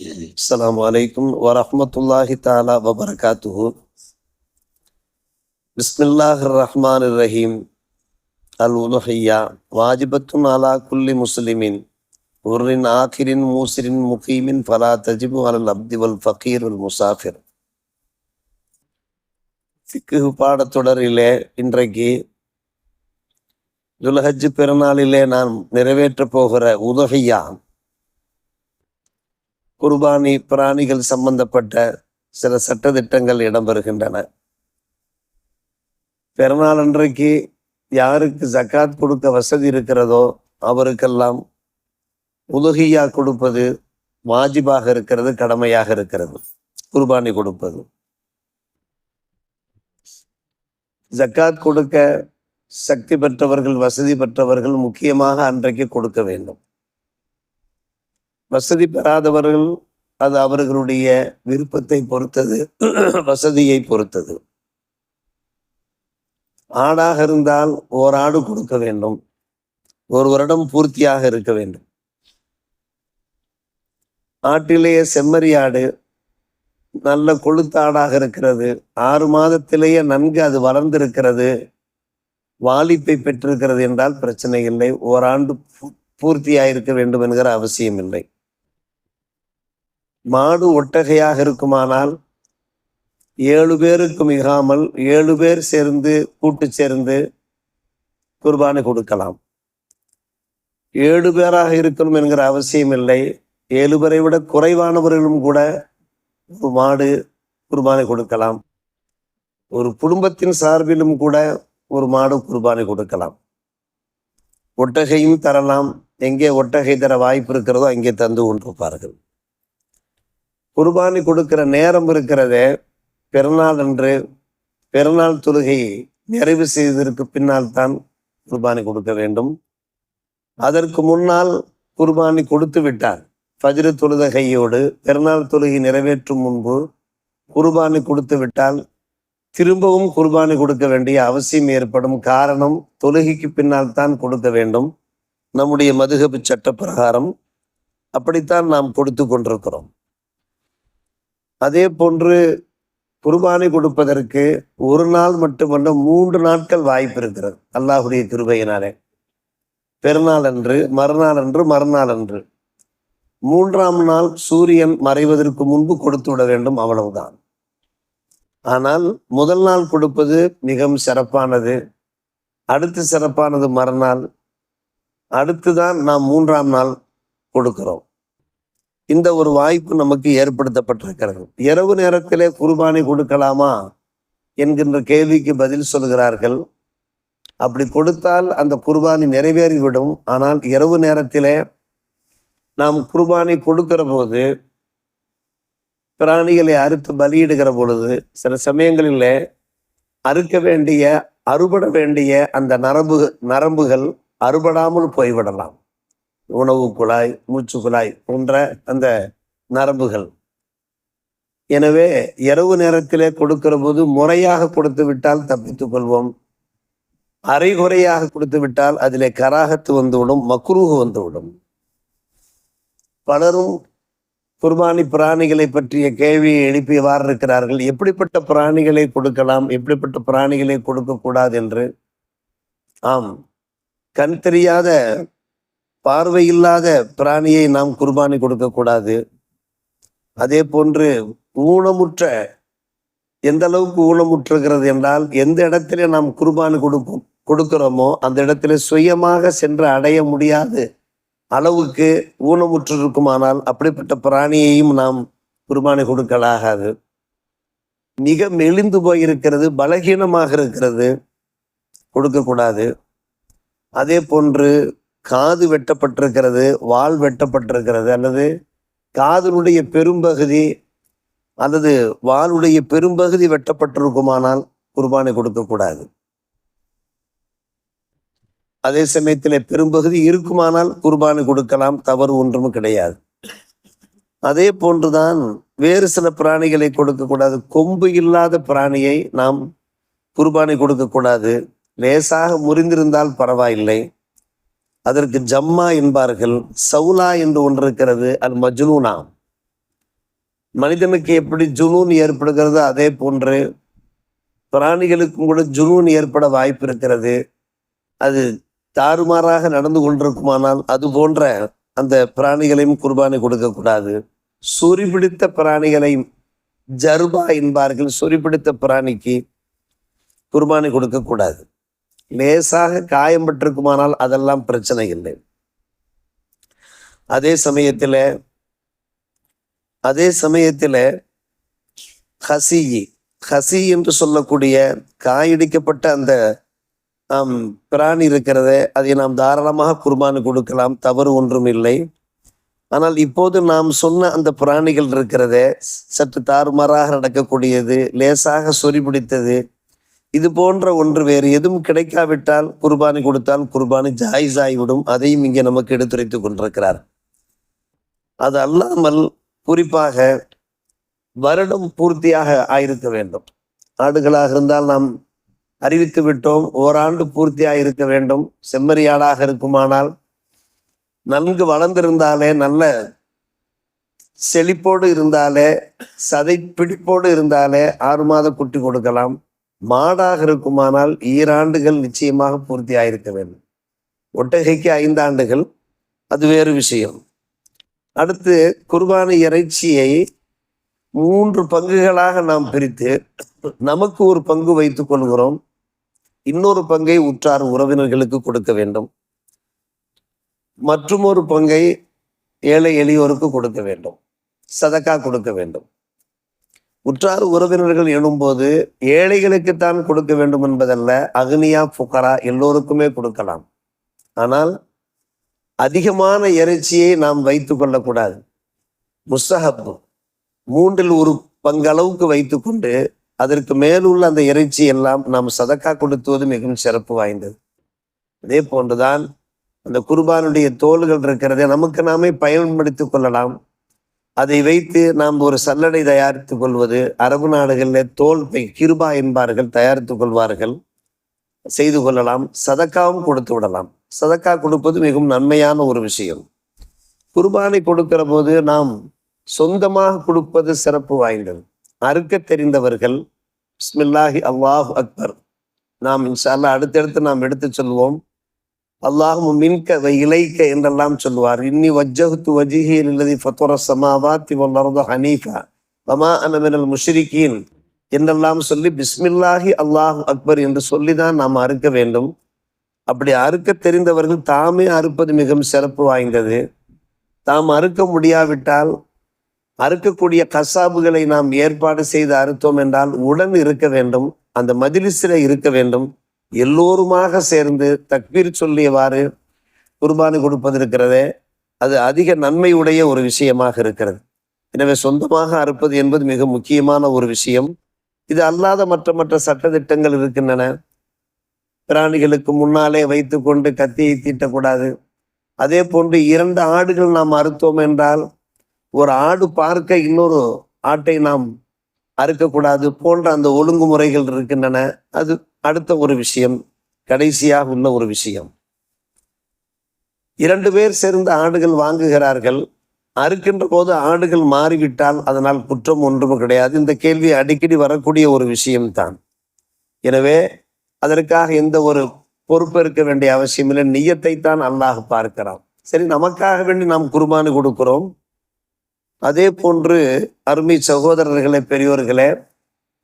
السلام عليكم ورحمة الله تعالى وبركاته بسم الله الرحمن الرحيم الأضحية واجبة على كل مسلم حر آخر موسر مقيم فلا تجب على العبد والفقير والمسافر ஃபிக்கு பாடத்தொடரிலே இன்றைக்கு துலஹஜ் பெருநாளிலே நான் நிறைவேற்றப் போகிற உதகையா குர்பானி பிராணிகள் சம்பந்தப்பட்ட சில சட்டதிட்டங்கள் இடம்பெறுகின்றன. பெருநாள் அன்றைக்கு யாருக்கு ஜக்காத் கொடுக்க வசதி இருக்கிறதோ அவருக்கெல்லாம் உதகியா கொடுப்பது வாஜிபாக இருக்கிறது கடமையாக இருக்கிறது. குர்பானி கொடுப்பது. ஜக்காத் கொடுக்க சக்தி பெற்றவர்கள் வசதி பெற்றவர்கள் முக்கியமாக அன்றைக்கு கொடுக்க வேண்டும். வசதி பெறாதவர்கள் அது அவர்களுடைய விருப்பத்தை பொறுத்தது வசதியை பொறுத்தது. ஆடாக இருந்தால் ஓர் ஆடு கொடுக்க வேண்டும். ஒரு வருடம் பூர்த்தியாக இருக்க வேண்டும். ஆட்டிலேயே செம்மறி ஆடு நல்ல கொழுத்த ஆடாக இருக்கிறது. ஆறு மாதத்திலேயே நன்கு அது வளர்ந்திருக்கிறது. வாலிப்பை பெற்றிருக்கிறது என்றால் பிரச்சனை இல்லை. ஓராண்டு பூர்த்தியாயிருக்க வேண்டும் என்கிற அவசியம் இல்லை. மாடு ஒட்டகையாக இருக்குமானால் ஏழு பேருக்கு மிகாமல் ஏழு பேர் சேர்ந்து கூட்டு சேர்ந்து குர்பானை கொடுக்கலாம். ஏழு பேராக இருக்கணும் என்கிற அவசியம் இல்லை. ஏழு பேரை விட குறைவானவர்களும் கூட ஒரு மாடு குர்பானை கொடுக்கலாம். ஒரு குடும்பத்தின் சார்பிலும் கூட ஒரு மாடு குர்பானை கொடுக்கலாம். ஒட்டகையும் தரலாம். எங்கே ஒட்டகை தர வாய்ப்பு இருக்கிறதோ அங்கே தந்து கொண்டிருப்பார்கள். குர்பானி கொடுக்கிற நேரம் இருக்கிறதே பிறநாள் அன்று பிறநாள் தொழுகை நிறைவு செய்ததற்கு பின்னால் தான் குர்பானி கொடுக்க வேண்டும். அதற்கு முன்னால் குர்பானி கொடுத்து விட்டார். ஃபஜ்ரு தொழுதகையோடு பிறநாள் தொழுகை நிறைவேற்றும் முன்பு குர்பானி கொடுத்து விட்டால் திரும்பவும் குர்பானி கொடுக்க வேண்டிய அவசியம் ஏற்படும். காரணம் தொழுகைக்கு பின்னால் தான் கொடுக்க வேண்டும். நம்முடைய மதுகபு சட்ட பிரகாரம் அப்படித்தான் நாம் கொடுத்து கொண்டிருக்கிறோம். அதே போன்று குர்பானி கொடுப்பதற்கு ஒரு நாள் மட்டுமல்ல மூன்று நாட்கள் வாய்ப்பு இருக்கிறது. அல்லாஹுடைய கிருபையினாலே. பெருநாள் அன்று மறுநாள் அன்று மறுநாள் அன்று. மூன்றாம் நாள் சூரியன் மறைவதற்கு முன்பு கொடுத்து விட வேண்டும் அவ்வளவுதான். ஆனால் முதல் நாள் கொடுப்பது மிகவும் சிறப்பானது. அடுத்து சிறப்பானது மறுநாள். அடுத்துதான் நாம் மூன்றாம் நாள் கொடுக்கிறோம். இந்த ஒரு வாய்ப்பு நமக்கு ஏற்படுத்தப்பட்டிருக்கிறது. இரவு நேரத்திலே குர்பானி கொடுக்கலாமா? என்கின்ற கேள்விக்கு பதில் சொல்கிறார்கள். அப்படி கொடுத்தால் அந்த குர்பானி நிறைவேறிவிடும். ஆனால் இரவு நேரத்திலே நாம் குர்பானி கொடுக்கிற போது பிராணிகளை அறுத்து பலியிடுகிற பொழுது சில சமயங்களில் அறுக்க வேண்டிய அறுபட வேண்டிய அந்த நரம்பு நரம்புகள் அறுபடாமல் போய்விடலாம். உணவு குழாய் மூச்சு குழாய் போன்ற அந்த நரம்புகள். எனவே இரவு நேரத்திலே கொடுக்கிற போது முறையாக கொடுத்து விட்டால் தப்பித்துக் கொள்வோம். அரைகுறையாக கொடுத்து விட்டால் அதிலே கராகத்து வந்துவிடும் மக்ரூஹ் வந்துவிடும். பலரும் குர்பானி பிராணிகளை பற்றிய கேள்வியை எழுப்பியவாறு இருக்கிறார்கள். எப்படிப்பட்ட பிராணிகளை கொடுக்கலாம் எப்படிப்பட்ட பிராணிகளை கொடுக்கக்கூடாது என்று? ஆம். கண் தெரியாத பார்வையில்லாத பிராணியை நாம் குர்பானி கொடுக்கக்கூடாது அதே போன்று ஊனமுற்ற எந்த அளவுக்கு ஊனமுற்றுகிறது என்றால் எந்த இடத்துல நாம் குர்பானி கொடுக்கும் கொடுக்கிறோமோ அந்த இடத்துல சுயமாக சென்று அடைய முடியாது அளவுக்கு ஊனமுற்று இருக்குமானால் அப்படிப்பட்ட பிராணியையும் நாம் குர்பானி கொடுக்கலாகாது. மிக மெலிந்து போயிருக்கிறது பலகீனமாக இருக்கிறது கொடுக்கக்கூடாது. அதே போன்று காது வெட்டப்பட்டிருக்கிறது வால் வெட்டப்பட்டிருக்கிறது அல்லது காதனுடைய பெரும்பகுதி அல்லது வாளுடைய பெரும்பகுதி வெட்டப்பட்டிருக்குமானால் குர்பானை கொடுக்கக்கூடாது அதே சமயத்தில் பெரும்பகுதி இருக்குமானால் குர்பானை கொடுக்கலாம் தவறு ஒன்றும் கிடையாது. அதே போன்றுதான் வேறு சில பிராணிகளை கொடுக்கக்கூடாது கொம்பு இல்லாத பிராணியை நாம் குர்பானை கொடுக்கக்கூடாது லேசாக முறிந்திருந்தால் பரவாயில்லை. அதற்கு ஜம்மா என்பார்கள் சவுலா என்று ஒன்று இருக்கிறது அது மஜ்னூனா? மனிதனுக்கு எப்படி ஜுனூன் ஏற்படுகிறதோ அதே போன்று பிராணிகளுக்கும் கூட ஜுனூன் ஏற்பட வாய்ப்பு இருக்கிறது. அது தாறுமாறாக நடந்து கொண்டிருக்குமானால் அது போன்ற அந்த பிராணிகளையும் குர்பானி கொடுக்கக்கூடாது. சொறி பிடித்த பிராணிகளையும் ஜர்பா என்பார்கள் சொறி பிடித்த பிராணிக்கு குர்பானி கொடுக்கக்கூடாது. லேசாக காயம்பட்டிருக்குமானால் அதெல்லாம் பிரச்சனை இல்லை. அதே சமயத்தில் அதே சமயத்தில் ஹசி ஹசி என்று சொல்லக்கூடிய காயடிக்கப்பட்ட அந்த பிராணி இருக்கிறது அதை நாம் தாராளமாக குர்பானு கொடுக்கலாம் தவறு ஒன்றும் இல்லை. ஆனால் இப்போது நாம் சொன்ன அந்த பிராணிகள் இருக்கிறதே சற்று தாறுமாறாக நடக்கக்கூடியது லேசாக சொறி பிடித்தது இது போன்ற ஒன்று வேறு எதுவும் கிடைக்காவிட்டால் குர்பானி கொடுத்தால் குர்பானி ஜாயிஸ் ஆகிவிடும் அதையும் இங்கே நமக்கு எடுத்துரைத்துக் கொண்டிருக்கிறார். அது அல்லாமல் குறிப்பாக வருடம் பூர்த்தியாக ஆயிருக்க வேண்டும். ஆடுகளாக இருந்தால் நாம் அறிவித்து விட்டோம். ஓராண்டு பூர்த்தியாக இருக்க வேண்டும் செம்மறியாடாக இருக்குமானால் நன்கு வளர்ந்திருந்தாலே நல்ல செழிப்போடு இருந்தாலே சதை பிடிப்போடு இருந்தாலே ஆறு மாத குட்டி கொடுக்கலாம். மாடாக இருக்குமானால் ஈராண்டுகள் நிச்சயமாக பூர்த்தி ஆயிருக்க வேண்டும். ஒட்டகைக்கு ஐந்தாண்டுகள் அது வேறு விஷயம். அடுத்து குர்பானி இறைச்சியை மூன்று பங்குகளாக நாம் பிரித்து நமக்கு ஒரு பங்கு வைத்துக் கொள்கிறோம். இன்னொரு பங்கை உற்றார் உறவினர்களுக்கு கொடுக்க வேண்டும். மற்றும் ஒரு பங்கை ஏழை எளியோருக்கு கொடுக்க வேண்டும். சதக்கா கொடுக்க வேண்டும். உற்றார் உறவினர்கள் எனும்போது ஏழைகளுக்குத்தான் கொடுக்க வேண்டும் என்பதல்ல அக்னியா புகரா எல்லோருக்குமே கொடுக்கலாம். ஆனால் அதிகமான இறைச்சியை நாம் வைத்து கொள்ளக்கூடாது. முஸ்தகப்பு மூன்றில் ஒரு பங்களவுக்கு வைத்துக்கொண்டு அதற்கு மேலுள்ள அந்த இறைச்சி எல்லாம் நாம் சதக்கா கொடுத்துவது மிகவும் சிறப்பு வாய்ந்தது. அதே போன்றுதான் அந்த குர்பானுடைய தோள்கள் இருக்கிறதே நமக்கு நாமே பயன்படுத்திக் கொள்ளலாம். அதை வைத்து நாம் ஒரு சல்லடை தயாரித்துக் கொள்வது அரபு நாடுகளில் தோல் பை கிருபா என்பார்கள் தயாரித்துக் கொள்வார்கள். செய்து கொள்ளலாம். சதக்காவும் கொடுத்து விடலாம். சதக்கா கொடுப்பது மிகவும் நன்மையான ஒரு விஷயம். குர்பானை கொடுக்கிற போது நாம் சொந்தமாக கொடுப்பது சிறப்பு வாய்ந்தது. அறுக்க தெரிந்தவர்கள் பிஸ்மில்லாஹி அல்லாஹ் அக்பர். நாம் இன்ஷால்லா அடுத்தடுத்து நாம் எடுத்து சொல்வோம். அல்லாஹும் மின்க இலைக்க என்றெல்லாம் சொல்லுவார். இன்னி வஜ்ஜகுத்து வஜிஹி இல்லதி ஃபத்துர சமாவா வல்லர்து ஹனீஃபா. வமா அனமினல் முஷ்ரிகீன். என்றெல்லாம் சொல்லி பிஸ்மில்லாஹி அல்லாஹ் அக்பர் என்று சொல்லி தான் நாம் அறுக்க வேண்டும். அப்படி அறுக்க தெரிந்தவர்கள் தாமே அறுப்பது மிகவும் சிறப்பு வாய்ந்தது. தாம் அறுக்க முடியாவிட்டால் அறுக்கக்கூடிய கசாபுகளை நாம் ஏற்பாடு செய்து அறுத்தோம் என்றால் உடன் இருக்க வேண்டும். அந்த மதிலிசில இருக்க வேண்டும். எல்லோருமாக சேர்ந்து தக்பீர் சொல்லியவாறு குர்பானி கொடுப்பதற்கிறதே அது அதிக நன்மை உடைய ஒரு விஷயமாக இருக்கிறது. எனவே சொந்தமாக அறுப்பது என்பது மிக முக்கியமான ஒரு விஷயம். இது அல்லாத மற்ற மற்ற சட்டத்திட்டங்கள் இருக்கின்றன. பிராணிகளுக்கு முன்னாலே வைத்துக்கொண்டு கத்தியை தீட்டக்கூடாது. அதே போன்று இரண்டு ஆடுகள் நாம் அறுத்தோம் என்றால் ஒரு ஆடு பார்க்க இன்னொரு ஆட்டை நாம் அறுக்கக்கூடாது போன்ற அந்த ஒழுங்குமுறைகள் இருக்கின்றன. அது அடுத்த ஒரு விஷயம் கடைசியாக உள்ள ஒரு விஷயம். இரண்டு பேர் சேர்ந்து ஆடுகள் வாங்குகிறார்கள். அறுக்கின்ற போது ஆடுகள் மாறிவிட்டால் அதனால் குற்றம் ஒன்றும் கிடையாது. இந்த கேள்வி அடிக்கடி வரக்கூடிய ஒரு விஷயம்தான். எனவே அதற்காக எந்த ஒரு பொறுப்பு இருக்க வேண்டிய அவசியம் இல்லை நியத்தை தான் அல்லாஹ் பார்க்கிறான். சரி நமக்காக வேண்டி நாம் குர்பானி கொடுக்கிறோம். அதே போன்று அருமை சகோதரர்களே பெரியோர்களே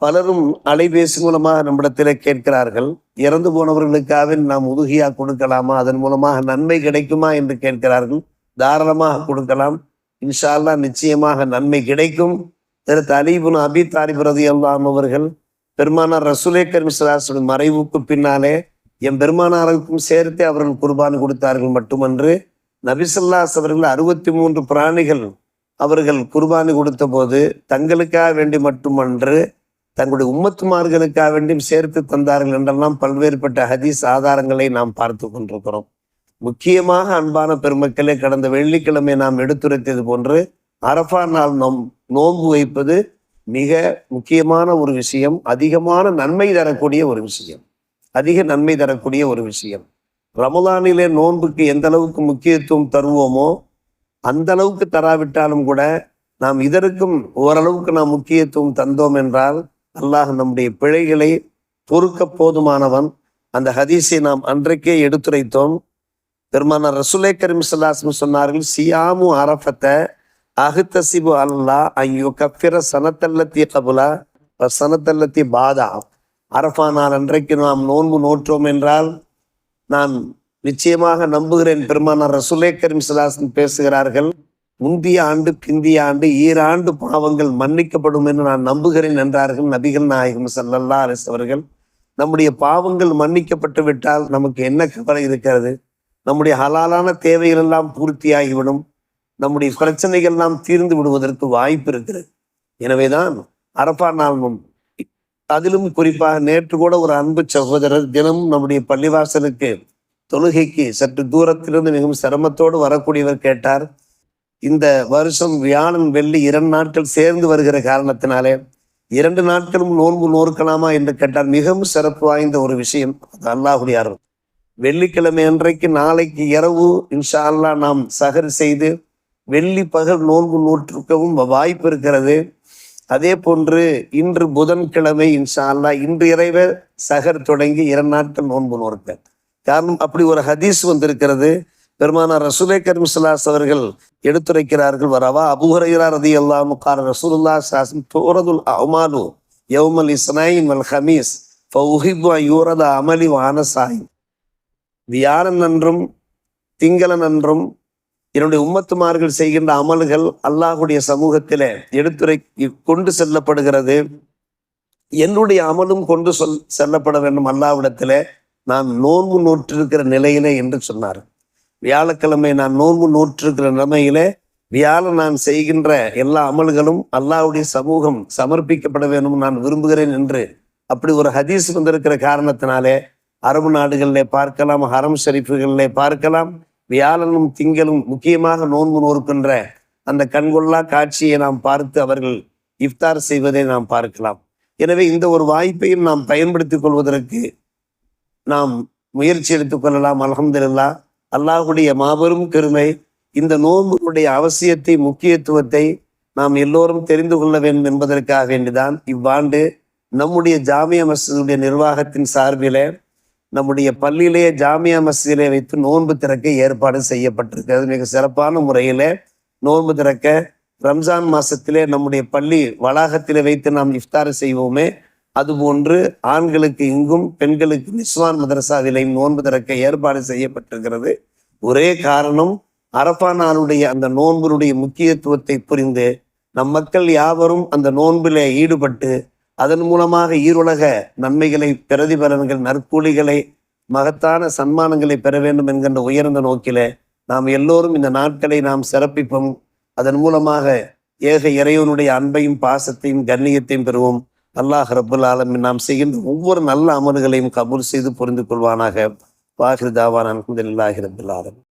பலரும் அலைபேசி மூலமாக நம்மிடத்தில் கேட்கிறார்கள். இறந்து போனவர்களுக்காக நாம் உதுகியாக கொடுக்கலாமா? அதன் மூலமாக நன்மை கிடைக்குமா என்று கேட்கிறார்கள். தாராளமாக கொடுக்கலாம். இன்ஷால்லா நிச்சயமாக நன்மை கிடைக்கும். திரு தலீபுன் அபி தாலிப் ரதி அல்லாம் அவர்கள் பெருமானார் ரசூலே கரிமிஸ்லாசுடன் மறைவுக்கு பின்னாலே என் பெருமானாருக்கும் சேர்த்து அவர்கள் குர்பான் கொடுத்தார்கள் மட்டுமன்று. நபிசல்லாஸ் அவர்கள் அறுபத்தி மூன்று பிராணிகள் அவர்கள் குர்பானி கொடுத்த போது தங்களுக்காக வேண்டி மட்டுமன்று தங்களுடைய உம்மத்துமார்களுக்காக வேண்டியும் சேர்த்து தந்தார்கள் என்றெல்லாம் பல்வேறுபட்ட ஹதீஸ் ஆதாரங்களை நாம் பார்த்து கொண்டிருக்கிறோம். முக்கியமாக அன்பான பெருமக்களே கடந்த வெள்ளிக்கிழமை நாம் எடுத்துரைத்தது போன்று அரஃபா நாள் நோம் நோன்பு வைப்பது மிக முக்கியமான ஒரு விஷயம் அதிகமான நன்மை தரக்கூடிய ஒரு விஷயம் அதிக நன்மை தரக்கூடிய ஒரு விஷயம். ரமலானிலே நோன்புக்கு எந்த அளவுக்கு முக்கியத்துவம் தருவோமோ அந்த அளவுக்கு தராவிட்டாலும் கூட நாம் இதற்கும் ஓரளவுக்கு நாம் முக்கியத்துவம் தந்தோம் என்றால் அல்லாஹ் நம்முடைய பிழைகளை பொறுக்க போதுமானவன். அந்த ஹதீஸை நாம் அன்றைக்கே எடுத்துரைத்தோம். பெருமான ரசுலே கரீம் சல்லாஸ்மி சொன்னார்கள் சியாமு அரஃபத்தை அகுத்தசிபு அல்லா ஐயோ கஃபிர சனத்தல்லத்தி கபுலா சனத்தல்லத்தி பாதா. அரஃபா நாள் அன்றைக்கு நாம் நோன்பு நோற்றோம் என்றால் நான் நிச்சயமாக நம்புகிறேன் பெருமானார் ரசுலே கரிம்சலாசன் பேசுகிறார்கள். முந்தைய ஆண்டு பிந்திய ஆண்டு ஈராண்டு பாவங்கள் மன்னிக்கப்படும் என்று நான் நம்புகிறேன் என்றார்கள் நபிகள் நாயகம் சல்லல்லா அலிஸ் அவர்கள். நம்முடைய பாவங்கள் மன்னிக்கப்பட்டு விட்டால் நமக்கு என்ன கவலை இருக்கிறது? நம்முடைய ஹலாலான தேவைகள் எல்லாம் பூர்த்தியாகிவிடும். நம்முடைய பிரச்சனைகள் எல்லாம் தீர்ந்து விடுவதற்கு வாய்ப்பு இருக்கிறது. எனவேதான் அரப்பா நாள் முன் அதிலும் குறிப்பாக நேற்று கூட ஒரு அன்பு சகோதரர் தினமும் நம்முடைய பள்ளிவாசலுக்கு தொழுகைக்கு சற்று தூரத்திலிருந்து மிகவும் சிரமத்தோடு வரக்கூடியவர் கேட்டார். இந்த வருஷம் வியாழன் வெள்ளி இரண்டு நாட்கள் சேர்ந்து வருகிற காரணத்தினாலே இரண்டு நாட்களும் நோன்பு நோற்கலாமா என்று கேட்டார். மிகவும் சிறப்பு வாய்ந்த ஒரு விஷயம் அது அல்லாஹுடைய அருள். வெள்ளிக்கிழமை அன்றைக்கு நாளைக்கு இரவு இன்ஷா அல்லா நாம் சகர் செய்து வெள்ளி பகல் நோன்பு நூற்றுக்கவும் வாய்ப்பு இருக்கிறது. அதே போன்று இன்று புதன்கிழமை இன்ஷா அல்லா இன்று இறைவர் சகர் தொடங்கி இரண்டு நாட்கள் நோன்பு நோற்க. காரணம் அப்படி ஒரு ஹதீஸ் வந்திருக்கிறது. பெருமானார் ரசூலே கரீம் அவர்கள் எடுத்துரைக்கிறார்கள். வரவா அபுஹரைரா ரதி அல்லா முக்கார ரசூலுல்லா சாசம் தோரதுல் அமாலு யௌமல் இஸ்னாயின் வல் ஹமீஸ் ஃபவுஹிபு யூரத அமலி வானசாயின் வியாழன் அன்றும் திங்களன் அன்றும் என்னுடைய உம்மத்துமார்கள் செய்கின்ற அமல்கள் அல்லாஹுடைய சமூகத்திலே எடுத்துரை கொண்டு செல்லப்படுகிறது. என்னுடைய அமலும் கொண்டு சொல் செல்லப்பட வேண்டும் அல்லாவிடத்திலே நான் நோன்பு நோற்றிருக்கிற நிலையிலே என்று சொன்னார். வியாழக்கிழமை நான் நோன்பு நோற்றிருக்கிற நிலைமையிலே வியாழன் நான் செய்கின்ற எல்லா அமல்களும் அல்லாவுடைய சமூகம் சமர்ப்பிக்கப்பட வேண்டும் நான் விரும்புகிறேன் என்று அப்படி ஒரு ஹதீஸ் வந்திருக்கிற காரணத்தினாலே அரபு நாடுகளிலே பார்க்கலாம் ஹரம் ஷரீஃபுகளிலே பார்க்கலாம் வியாழனும் திங்களும் முக்கியமாக நோன்பு நோர்க்கின்ற அந்த கண்கொள்ளா காட்சியை நாம் பார்த்து அவர்கள் இஃப்தார் செய்வதை நாம் பார்க்கலாம். எனவே இந்த ஒரு வாய்ப்பையும் நாம் பயன்படுத்திக் கொள்வதற்கு நாம் முயற்சி எடுத்துக் கொள்ளலாம் அலமதுல்லா அல்லாஹுடைய மாபெரும் பெருமை இந்த நோன்புடைய அவசியத்தை முக்கியத்துவத்தை நாம் எல்லோரும் தெரிந்து கொள்ள வேண்டும் என்பதற்காக வேண்டிதான் இவ்வாண்டு நம்முடைய ஜாமியா மசூதுடைய நிர்வாகத்தின் சார்பிலே நம்முடைய பள்ளியிலேயே ஜாமியா மசிதிலே வைத்து நோன்பு திறக்க ஏற்பாடு செய்யப்பட்டிருக்கிறது மிக சிறப்பான முறையில் நோன்பு திறக்க ரம்ஜான் மாசத்திலே நம்முடைய பள்ளி வளாகத்திலே வைத்து நாம் இஃப்தார் செய்வோமே அதுபோன்று ஆண்களுக்கு இங்கும் பெண்களுக்கு நிஸ்வான் மதரசாவிலையும் நோன்பு திறக்க ஏற்பாடு செய்யப்பட்டிருக்கிறது. ஒரே காரணம் அரபா நாளுடைய அந்த நோன்புடைய முக்கியத்துவத்தை புரிந்து நம் மக்கள் யாவரும் அந்த நோன்பிலே ஈடுபட்டு அதன் மூலமாக ஈருலக நன்மைகளை பிரதிபலன்கள் நற்கூலிகளை மகத்தான சன்மானங்களை பெற வேண்டும் என்கின்ற உயர்ந்த நோக்கிலே நாம் எல்லோரும் இந்த நாட்களை நாம் சிறப்பிப்போம். அதன் மூலமாக ஏக இறைவனுடைய அன்பையும் பாசத்தையும் கண்ணியத்தையும் பெறுவோம். அல்லாஹ் ரபுல் ஆலமின் நாம் செய்கின்ற ஒவ்வொரு நல்ல அமல்களையும் கபூல் செய்து புரிந்து கொள்வானாக. வாஹிர் தாவான் அலமதுல்லாஹி ரபுல் ஆலமின்.